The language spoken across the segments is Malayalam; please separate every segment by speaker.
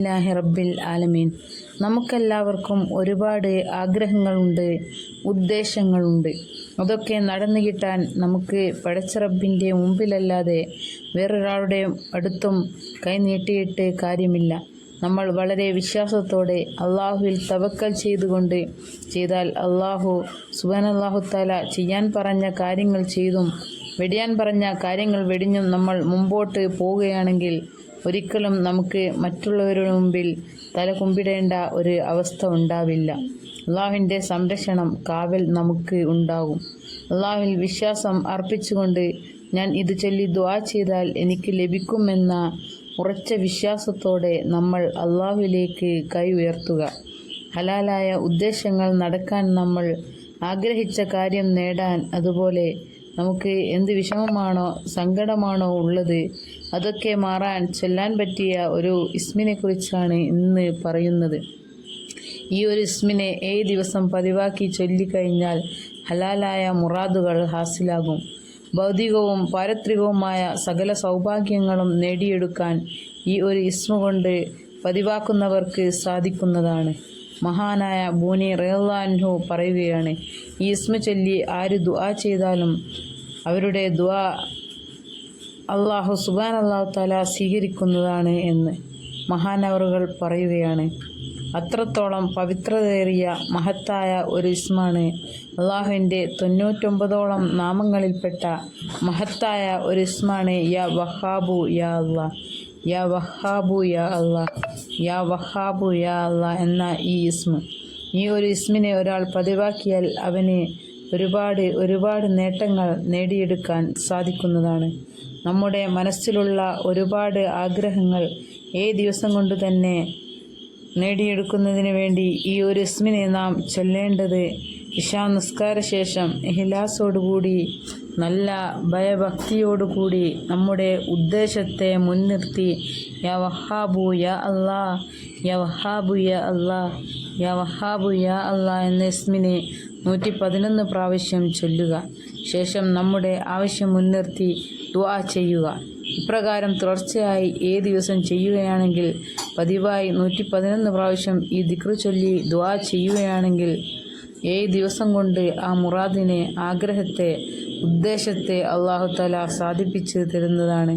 Speaker 1: ലാഹി റബ്ബിൽ ആലമീൻ. നമുക്കെല്ലാവർക്കും ഒരുപാട് ആഗ്രഹങ്ങളുണ്ട് ഉദ്ദേശങ്ങളുണ്ട്. അതൊക്കെ നടന്നു കിട്ടാൻ നമുക്ക് പടച്ച റബ്ബിന്റെ മുമ്പിലല്ലാതെ വേറൊരാളുടെ അടുത്തും കൈനീട്ടിയിട്ട് കാര്യമില്ല. നമ്മൾ വളരെ വിശ്വാസത്തോടെ അള്ളാഹുവിൽ തവക്കൽ ചെയ്തുകൊണ്ട് ചെയ്താൽ അള്ളാഹു സുബാൻ അള്ളാഹു താല ചെയ്യാൻ പറഞ്ഞ കാര്യങ്ങൾ ചെയ്തും വെടിയാൻ പറഞ്ഞ കാര്യങ്ങൾ വെടിഞ്ഞും നമ്മൾ മുമ്പോട്ട് പോവുകയാണെങ്കിൽ ഒരിക്കലും നമുക്ക് മറ്റുള്ളവരുടെ മുമ്പിൽ തല കുമ്പിടേണ്ട ഒരു അവസ്ഥ ഉണ്ടാവില്ല. അള്ളാഹുവിന്റെ സംരക്ഷണം കാവൽ നമുക്ക് ഉണ്ടാകും. അള്ളാഹുവിൽ വിശ്വാസം അർപ്പിച്ചുകൊണ്ട് ഞാൻ ഇത് ചൊല്ലി ദ്വാ ചെയ്താൽ എനിക്ക് ലഭിക്കുമെന്ന ഉറച്ച വിശ്വാസത്തോടെ നമ്മൾ അള്ളാഹുവിലേക്ക് കൈ ഉയർത്തുക. ഹലാലായ ഉദ്ദേശങ്ങൾ നടക്കാൻ നമ്മൾ ആഗ്രഹിച്ച കാര്യം നേടാൻ അതുപോലെ നമുക്ക് എന്ത് വിഷമമാണോ സങ്കടമാണോ ഉള്ളത് അതൊക്കെ മാറാൻ ചൊല്ലാൻ പറ്റിയ ഒരു ഇസ്മിനെ കുറിച്ചാണ് ഇന്ന് പറയുന്നത്. ഈ ഒരു ഇസ്മിനെ ഏഴ് ദിവസം പതിവാക്കി ചൊല്ലിക്കഴിഞ്ഞാൽ ഹലാലായ മുറാദുകൾ ഹാസിലാകും. ഭൗതികവും പാരത്രികവുമായ സകല സൗഭാഗ്യങ്ങളും നേടിയെടുക്കാൻ ഈ ഒരു ഇസ്മ കൊണ്ട് പതിവാക്കുന്നവർക്ക് സാധിക്കുന്നതാണ്. മഹാനായ ബോനി റഹ്ലാൻഹു പറയുകയാണ് ഈ ഇസ്മ ചൊല്ലി ആര് ദുആ ചെയ്താലും അവരുടെ ദുആ അള്ളാഹു സുബാൻ അള്ളാഹു താല സ്വീകരിക്കുന്നതാണ് എന്ന് മഹാനവറുകൾ പറയുകയാണ്. അത്രത്തോളം പവിത്രതയേറിയ മഹത്തായ ഒരു ഇസ്മാണ് അള്ളാഹുവിന്റെ തൊണ്ണൂറ്റൊമ്പതോളം നാമങ്ങളിൽപ്പെട്ട മഹത്തായ ഒരു ഇസ്മാണ് യാ വഹാബു യാ അള്ളാ യാ വഹാബു യാ അള്ളാ യാ വഹാബു യാ അള്ളാ എന്ന ഈ ഇസ്മ. ഈ ഒരു ഇസ്മിനെ ഒരാൾ പതിവാക്കിയാൽ അവന് ഒരുപാട് ഒരുപാട് നേട്ടങ്ങൾ നേടിയെടുക്കാൻ സാധിക്കുന്നതാണ്. നമ്മുടെ മനസ്സിലുള്ള ഒരുപാട് ആഗ്രഹങ്ങൾ ഏ ദിവസം കൊണ്ട് തന്നെ നേടിയെടുക്കുന്നതിന് വേണ്ടി ഈ ഒരു ഇസ്മിനെ നാം ചൊല്ലേണ്ടത് ഇഷാ നിസ്കാര ശേഷം ഇഹിലാസോടുകൂടി നല്ല ഭയഭക്തിയോടുകൂടി നമ്മുടെ ഉദ്ദേശത്തെ മുൻനിർത്തി യാ വഹാബു യാ അല്ലാ യാ വഹാബു യാ അല്ലാ യ വഹാബു യാ അല്ലാ എന്ന ഇസ്മിനെ നൂറ്റി പതിനൊന്ന് പ്രാവശ്യം ചൊല്ലുക. ശേഷം നമ്മുടെ ആവശ്യം മുൻനിർത്തി ദുആ ചെയ്യുക. ഇപ്രകാരം തുടർച്ചയായി ഏത് ദിവസം ചെയ്യുകയാണെങ്കിൽ പതിവായി നൂറ്റി പതിനൊന്ന് പ്രാവശ്യം ഈ ദിക്ർ ചൊല്ലി ദുആ ചെയ്യുകയാണെങ്കിൽ ഏഴ് ദിവസം കൊണ്ട് ആ മുറാദിനെ ആഗ്രഹത്തെ ഉദ്ദേശത്തെ അള്ളാഹുത്താല സാധിപ്പിച്ച് തരുന്നതാണ്.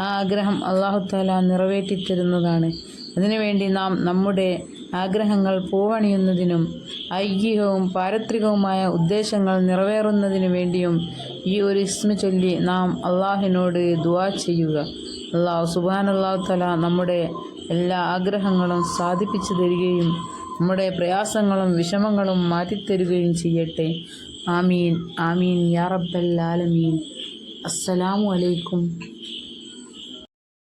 Speaker 1: ആ ആഗ്രഹം അള്ളാഹുത്താല നിറവേറ്റി തരുന്നതാണ്. അതിനുവേണ്ടി നാം നമ്മുടെ ആഗ്രഹങ്ങൾ പൂവണിയുന്നതിനും ഐഹികവും പാരത്രികവുമായ ഉദ്ദേശങ്ങൾ നിറവേറുന്നതിനു വേണ്ടിയും ഈ ഒരു ഇസ്മ ചൊല്ലി നാം അള്ളാഹിനോട് ദുവാ ചെയ്യുക. അള്ളാഹു അള്ളാഹു തല നമ്മുടെ എല്ലാ ആഗ്രഹങ്ങളും സാധിപ്പിച്ചു തരികയും നമ്മുടെ പ്രയാസങ്ങളും വിഷമങ്ങളും മാറ്റിത്തരുകയും ചെയ്യട്ടെ. ആമീൻ. ആമീൻ. യാ റബ്ബൽ ആലമീൻ. അസ്സലാമു അലൈക്കും.